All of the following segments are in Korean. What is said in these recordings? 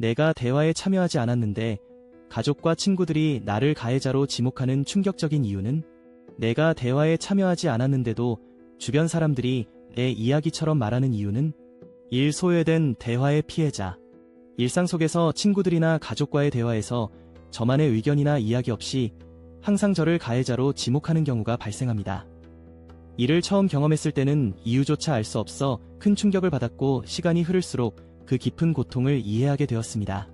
내가 대화에 참여하지 않았는데 가족과 친구들이 나를 가해자로 지목하는 충격적인 이유는 내가 대화에 참여하지 않았는데도 주변 사람들이 내 이야기처럼 말하는 이유는 일 소외된 대화의 피해자. 일상 속에서 친구들이나 가족과의 대화에서 저만의 의견이나 이야기 없이 항상 저를 가해자로 지목하는 경우가 발생합니다. 이를 처음 경험했을 때는 이유조차 알 수 없어 큰 충격을 받았고 시간이 흐를수록 그 깊은 고통을 이해하게 되었습니다.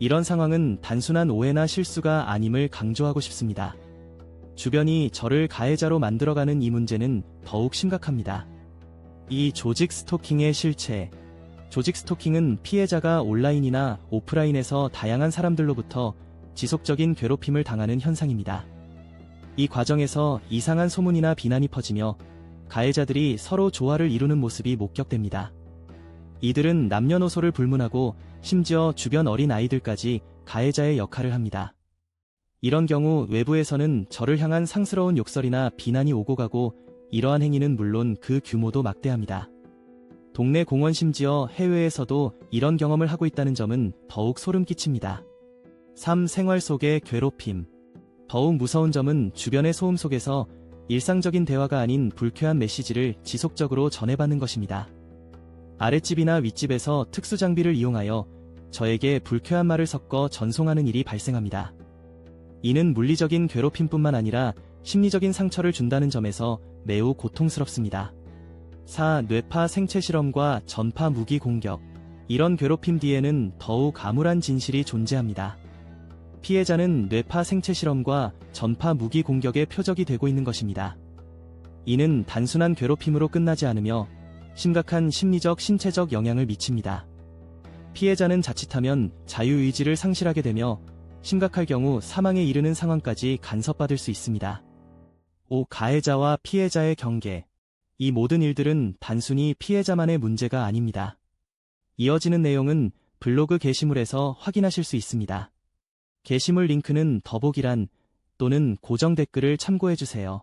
이런 상황은 단순한 오해나 실수가 아님을 강조하고 싶습니다. 주변이 저를 가해자로 만들어가는 이 문제는 더욱 심각합니다. 이 조직 스토킹의 실체. 조직 스토킹은 피해자가 온라인이나 오프라인에서 다양한 사람들로부터 지속적인 괴롭힘을 당하는 현상입니다. 이 과정에서 이상한 소문이나 비난이 퍼지며 가해자들이 서로 조화를 이루는 모습이 목격됩니다. 이들은 남녀노소를 불문하고 심지어 주변 어린 아이들까지 가해자의 역할을 합니다. 이런 경우 외부에서는 저를 향한 상스러운 욕설이나 비난이 오고 가고 이러한 행위는 물론 그 규모도 막대합니다. 동네 공원 심지어 해외에서도 이런 경험을 하고 있다는 점은 더욱 소름 끼칩니다. 삶 생활 속의 괴롭힘. 더욱 무서운 점은 주변의 소음 속에서 일상적인 대화가 아닌 불쾌한 메시지를 지속적으로 전해받는 것입니다. 아랫집이나 윗집에서 특수 장비를 이용하여 저에게 불쾌한 말을 섞어 전송하는 일이 발생합니다. 이는 물리적인 괴롭힘뿐만 아니라 심리적인 상처를 준다는 점에서 매우 고통스럽습니다. 4. 뇌파 생체 실험과 전파 무기 공격. 이런 괴롭힘 뒤에는 더욱 암울한 진실이 존재합니다. 피해자는 뇌파 생체 실험과 전파 무기 공격의 표적이 되고 있는 것입니다. 이는 단순한 괴롭힘으로 끝나지 않으며 심각한 심리적 신체적 영향을 미칩니다. 피해자는 자칫하면 자유의지를 상실하게 되며 심각할 경우 사망에 이르는 상황까지 간섭받을 수 있습니다. 5. 가해자와 피해자의 경계. 이 모든 일들은 단순히 피해자만의 문제가 아닙니다. 이어지는 내용은 블로그 게시물에서 확인하실 수 있습니다. 게시물 링크는 더보기란 또는 고정 댓글을 참고해주세요.